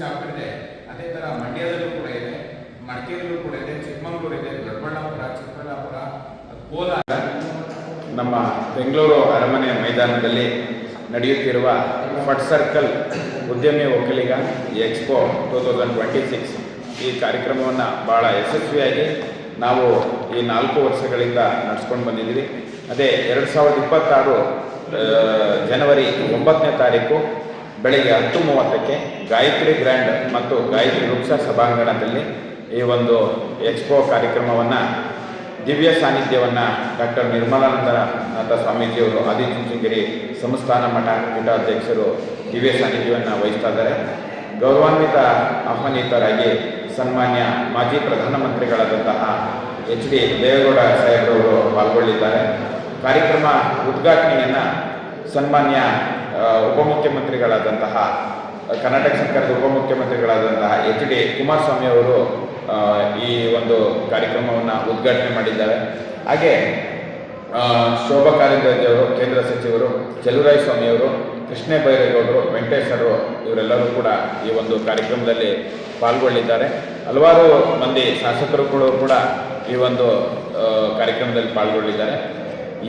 Chapter ಇದೆ ಅದೇ ತರ ಮಂಡ್ಯದಲ್ಲೂ ಕೂಡ ಇದೆ, ಮಡಿಕೇರಿಯಲ್ಲೂ ಕೂಡ ಇದೆ, ಚಿಕ್ಕಮಗಳೂರು ಇದೆ, ದೊಡ್ಡಬಳ್ಳಾಪುರ, ಚಿಕ್ಕಬಳ್ಳಾಪುರ, ಕೋಲಾರ. ನಮ್ಮ ಬೆಂಗಳೂರು ಅರಮನೆ ಮೈದಾನದಲ್ಲಿ ನಡೆಯುತ್ತಿರುವ ಫಟ್ ಸರ್ಕಲ್ ಉದ್ಯಮಿ Vokkaliga expo two thousand twenty six ಈ ಕಾರ್ಯಕ್ರಮವನ್ನು ಭಾಳ ಯಶಸ್ವಿಯಾಗಿ ನಾವು ಈ ನಾಲ್ಕು ವರ್ಷಗಳಿಂದ ನಡೆಸ್ಕೊಂಡು ಬಂದಿದ್ದೀವಿ. ಅದೇ ಎರಡು ಸಾವಿರದ ಇಪ್ಪತ್ತಾರು ಜನವರಿ ಒಂಬತ್ತನೇ ತಾರೀಕು ಬೆಳಗ್ಗೆ ಹತ್ತು ಮೂವತ್ತಕ್ಕೆ ಗಾಯತ್ರಿ ಗ್ರ್ಯಾಂಡ್ ಮತ್ತು ಗಾಯತ್ರಿ ವೃಕ್ಷ ಸಭಾಂಗಣದಲ್ಲಿ ಈ ಒಂದು ಎಕ್ಸ್ಪೋ ಕಾರ್ಯಕ್ರಮವನ್ನು ದಿವ್ಯ ಸಾನ್ನಿಧ್ಯವನ್ನು ಡಾಕ್ಟರ್ ನಿರ್ಮಲಾನಂದನಾಥ ಸ್ವಾಮೀಜಿಯವರು ಆದಿಚುಂಚನಗಿರಿ ಸಂಸ್ಥಾನ ಮಠ ಪೀಠಾಧ್ಯಕ್ಷರು ದಿವ್ಯ ಸಾನ್ನಿಧ್ಯವನ್ನು ವಹಿಸ್ತಾ ಇದ್ದಾರೆ ಗೌರವಾನ್ವಿತ ಆಹ್ವಾನಿತರಾಗಿ ಸನ್ಮಾನ್ಯ ಮಾಜಿ ಪ್ರಧಾನಮಂತ್ರಿಗಳಾದಂತಹ ಎಚ್ ಡಿ ದೇವೇಗೌಡ ಸಾಹೇಬ್ರವರು ಪಾಲ್ಗೊಳ್ಳಿದ್ದಾರೆ. ಕಾರ್ಯಕ್ರಮ ಉದ್ಘಾಟನೆಯನ್ನು ಸನ್ಮಾನ್ಯ ಉಪಮುಖ್ಯಮಂತ್ರಿಗಳಾದಂತಹ, ಕರ್ನಾಟಕ ಸರ್ಕಾರದ ಉಪಮುಖ್ಯಮಂತ್ರಿಗಳಾದಂತಹ ಎಚ್ ಡಿ ಕುಮಾರಸ್ವಾಮಿ ಅವರು ಈ ಒಂದು ಕಾರ್ಯಕ್ರಮವನ್ನು ಉದ್ಘಾಟನೆ ಮಾಡಿದ್ದಾರೆ. ಹಾಗೆ ಶೋಭಾ ಕಾರಂದ್ಲಾಜೆ ಅವರು, ಕೇಂದ್ರ ಸಚಿವರು ಚಲ್ಲುರಾಯ್ ಸ್ವಾಮಿ ಅವರು, ಕೃಷ್ಣ ಬೈರೇಗೌಡರು ವೆಂಕಟೇಶ್ವರು ಇವರೆಲ್ಲರೂ ಕೂಡ ಈ ಒಂದು ಕಾರ್ಯಕ್ರಮದಲ್ಲಿ ಪಾಲ್ಗೊಳ್ಳಿದ್ದಾರೆ ಹಲವಾರು ಮಂದಿ ಶಾಸಕರು ಕೂಡ ಈ ಒಂದು ಕಾರ್ಯಕ್ರಮದಲ್ಲಿ ಪಾಲ್ಗೊಳ್ಳಿದ್ದಾರೆ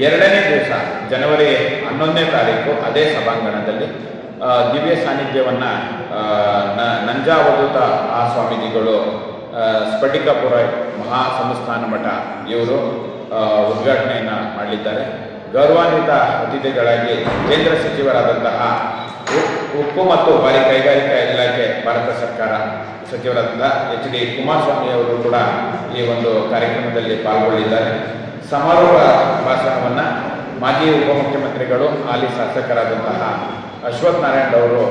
ಎರಡನೇ ದಿವಸ, ಜನವರಿ ಹನ್ನೊಂದನೇ ತಾರೀಕು, ಅದೇ ಸಭಾಂಗಣದಲ್ಲಿ ದಿವ್ಯ ಸಾನ್ನಿಧ್ಯವನ್ನು ನಂಜಾವಧೂತ ಆ ಸ್ವಾಮೀಜಿಗಳು ಸ್ಫಟಿಕಪುರ ಮಹಾ ಸಂಸ್ಥಾನ ಮಠ ಇವರು ಉದ್ಘಾಟನೆಯನ್ನು ಮಾಡಲಿದ್ದಾರೆ ಗೌರವಾನ್ವಿತ ಅತಿಥಿಗಳಾಗಿ ಕೇಂದ್ರ ಸಚಿವರಾದಂತಹ ಉಪ್ಪು ಮತ್ತು ಭಾರಿ ಕೈಗಾರಿಕಾ ಇಲಾಖೆ, ಭಾರತ ಸರ್ಕಾರ ಸಚಿವರಾದಂತಹ ಎಚ್ ಡಿ ಕುಮಾರಸ್ವಾಮಿ ಅವರು ಕೂಡ ಈ ಒಂದು ಕಾರ್ಯಕ್ರಮದಲ್ಲಿ ಪಾಲ್ಗೊಳ್ಳಿದ್ದಾರೆ. ಸಮಾರೋಪ ಭಾಷಣವನ್ನು ಮಾಜಿ ಉಪಮುಖ್ಯಮಂತ್ರಿಗಳು, ಹಾಲಿ ಶಾಸಕರಾದಂತಹ ಅಶ್ವಥ್ ನಾರಾಯಣ್ ಅವರು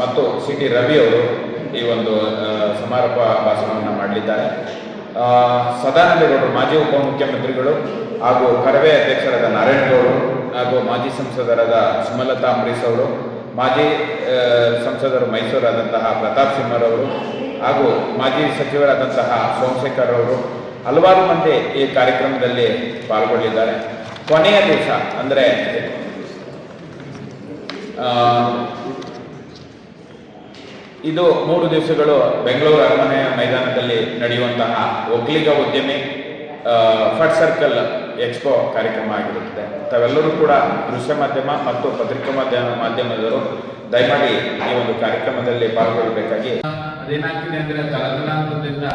ಮತ್ತು ಸಿ ಟಿ ರವಿ ಅವರು ಈ ಒಂದು ಸಮಾರೋಪ ಭಾಷಣವನ್ನು ಮಾಡಲಿದ್ದಾರೆ. ಸದಾನಂದಗೌಡರು, ಮಾಜಿ ಉಪಮುಖ್ಯಮಂತ್ರಿಗಳು ಹಾಗೂ ಕರವೇ ಅಧ್ಯಕ್ಷರಾದ ನಾರಾಯಣಗೌಡರು ಹಾಗೂ ಮಾಜಿ ಸಂಸದರಾದ ಸುಮಲತಾ ಅಂಬರೀಶ್ ಅವರು, ಮಾಜಿ ಸಂಸದರು ಮೈಸೂರಾದಂತಹ ಪ್ರತಾಪ್ ಸಿಂಹರವರು ಹಾಗೂ ಮಾಜಿ ಸಚಿವರಾದಂತಹ ಸೋಮಶೇಖರ್ ಅವರು ಹಲವಾರು ಮಂದಿ ಈ ಕಾರ್ಯಕ್ರಮದಲ್ಲಿ ಪಾಲ್ಗೊಂಡಿದ್ದಾರೆ ಕೊನೆಯ ದಿವಸ, ಅಂದರೆ ಇದು ಮೂರು ದಿವಸಗಳು ಬೆಂಗಳೂರು ಅರಮನೆಯ ಮೈದಾನದಲ್ಲಿ ನಡೆಯುವಂತಹ ಒಕ್ಕಲಿಗ ಉದ್ಯಮಿ ಫಟ್ ಸರ್ಕಲ್ ಎಕ್ಸ್ಪೋ ಕಾರ್ಯಕ್ರಮ ಆಗಿರುತ್ತದೆ. ತಾವೆಲ್ಲರೂ ಕೂಡ ದೃಶ್ಯ ಮಾಧ್ಯಮ ಮತ್ತು ಪತ್ರಿಕಾ ಮಾಧ್ಯಮ, ಮಾಧ್ಯಮದವರು ದಯಮಾಡಿ ಈ ಒಂದು ಕಾರ್ಯಕ್ರಮದಲ್ಲಿ ಪಾಲ್ಗೊಳ್ಳಬೇಕಾಗಿ. ಅದೇನಾಗ್ತಿದೆ ಅಂದ್ರೆ ತಲತಲಾಂತರದಿಂದ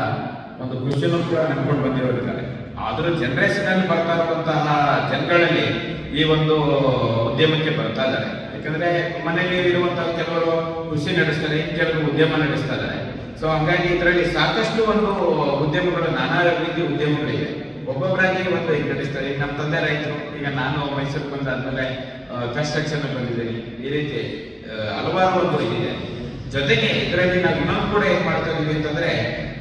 ಒಂದು ಕೃಷಿನೂ ಕೂಡ ನೆನ್ಕೊಂಡು ಬಂದಿರೋದಿದ್ದಾರೆ ಆದರೂ ಜನರೇಷನ್ ಅಲ್ಲಿ ಬರ್ತಾ ಇರುವಂತಹ ಜನಗಳಲ್ಲಿ ಈ ಒಂದು ಉದ್ಯಮಕ್ಕೆ ಬರ್ತಾ ಇದ್ದಾರೆ. ಯಾಕಂದ್ರೆ ಮನೆಯಲ್ಲಿ ಇರುವಂತಹ ಕೆಲವರು ಕೃಷಿ ನಡೆಸ್ತಾರೆ, ಕೆಲವರು ಉದ್ಯಮ ನಡೆಸ್ತಾ ಇದ್ದಾರೆ. ಸೊ ಹಂಗಾಗಿ ಇದರಲ್ಲಿ ಸಾಕಷ್ಟು ಒಂದು ಉದ್ಯಮಗಳು, ನಾನಾ ರೀತಿಯ ಉದ್ಯಮಗಳಿವೆ. ಒಬ್ಬೊಬ್ಬರಾಗಿ ಒಂದು ಈಗ ನಡೆಸ್ತಾರೆ. ನಮ್ಮ ತಂದೆ ರೈತರು, ಈಗ ನಾನು ಮೈಸೂರಿಗೆ ಬಂದಾದ್ಮೇಲೆ ಕನ್ಸ್ಟ್ರಕ್ಷನ್ ಬಂದಿದ್ದೀನಿ. ಈ ರೀತಿ ಹಲವಾರು ಒಂದು ಇದೆ ಜೊತೆಗೆ ಇದರಲ್ಲಿ ನಾವು ಇನ್ನೊಂದು ಕೂಡ ಏನ್ ಮಾಡ್ತಾ ಇದೀವಿ ಅಂತಂದ್ರೆ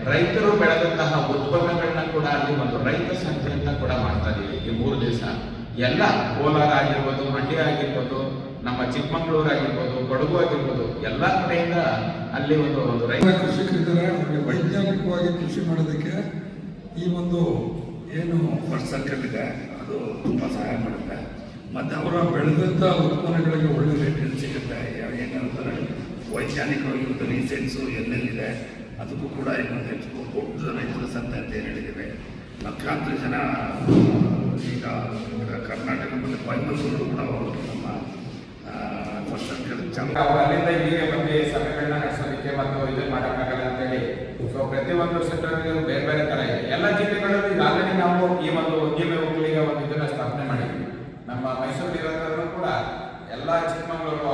ರೈತರು ಬೆಳೆದಂತಹ ಉತ್ಪನ್ನಗಳನ್ನ ಕೂಡ ಅಲ್ಲಿ ಒಂದು ರೈತ ಸಂತೆ ಅಂತ ಕೂಡ ಮಾಡ್ತಾ ಇದೀವಿ ಈ ಮೂರು ದಿವಸ. ಎಲ್ಲ ಕೋಲಾರ ಆಗಿರ್ಬೋದು ಮಂಡ್ಯ ಆಗಿರ್ಬೋದು ನಮ್ಮ ಚಿಕ್ಕಮಗಳೂರು ಆಗಿರ್ಬೋದು ಕೊಡಗು ಆಗಿರ್ಬೋದು ಎಲ್ಲ ಕಡೆಯಿಂದ ಅಲ್ಲಿ ಒಂದು ಒಂದು ರೈತ ಕೃಷಿಕರಿದ್ದಾರೆ. ಅವರಿಗೆ ವೈಜ್ಞಾನಿಕವಾಗಿ ಕೃಷಿ ಮಾಡೋದಕ್ಕೆ ಈ ಒಂದು ಏನು ಫಸ್ಟ್ ಸರ್ಕಲ್ ಇದೆ. ಅದು ತುಂಬ ಸಹಾಯ ಮಾಡುತ್ತೆ. ಮತ್ತು ಅವರ ಬೆಳೆದಂಥ ಉತ್ಪನ್ನಗಳಿಗೆ ಒಳ್ಳೆ ರೇಟ್ ಸಿಗುತ್ತೆ. ಏನಂತಾರೆ ವೈಜ್ಞಾನಿಕವಾಗಿ ಇವತ್ತು ರೀಸೆನ್ಸು ಎಲ್ಲೆಲ್ಲಿದೆ ಅದಕ್ಕೂ ಕೂಡ ಇನ್ನೊಂದು ಹೆಚ್ಚು ದೊಡ್ಡ ರೈತರ ಸಂತೆ ಅಂತ ಏನು ಹೇಳಿದ್ದೇವೆ. ಲಕ್ಷಾಂತರ ಜನ ಈಗ ಕರ್ನಾಟಕ ಮತ್ತು ಕೊಯಮತ್ತೂರು ಕೂಡ ಅವರು ನಮ್ಮ ಅಲ್ಲಿಂದ ಇಲ್ಲಿಗೆ ಬಂದು ಸಭೆಗಳನ್ನ ನಡೆಸೋದಕ್ಕೆ ಮತ್ತು ಇದು ಮಾಡೋಕ್ಕಾಗಲ್ಲ ಅಂತ ಹೇಳಿ, ಸೊ ಪ್ರತಿಯೊಂದು ಸೆಕ್ಟರ್ ಬೇರೆ ಬೇರೆ ತರ ಇದೆ. ಎಲ್ಲ ಜಿಲ್ಲೆಗಳಲ್ಲೂ ಈಗಾಗಲೇ ನಾವು ಈ ಒಂದು ಉದ್ಯಮ ಒಕ್ಕಲಿಗ ಒಂದು ಇದನ್ನ ಸ್ಥಾಪನೆ ಮಾಡಿದ್ವಿ. ನಮ್ಮ ಮೈಸೂರು ಕೂಡ ಎಲ್ಲ ಚಿಕ್ಕಮಗಳೂರು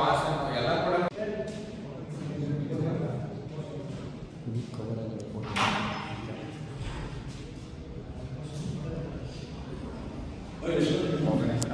Alexandre de Moraes.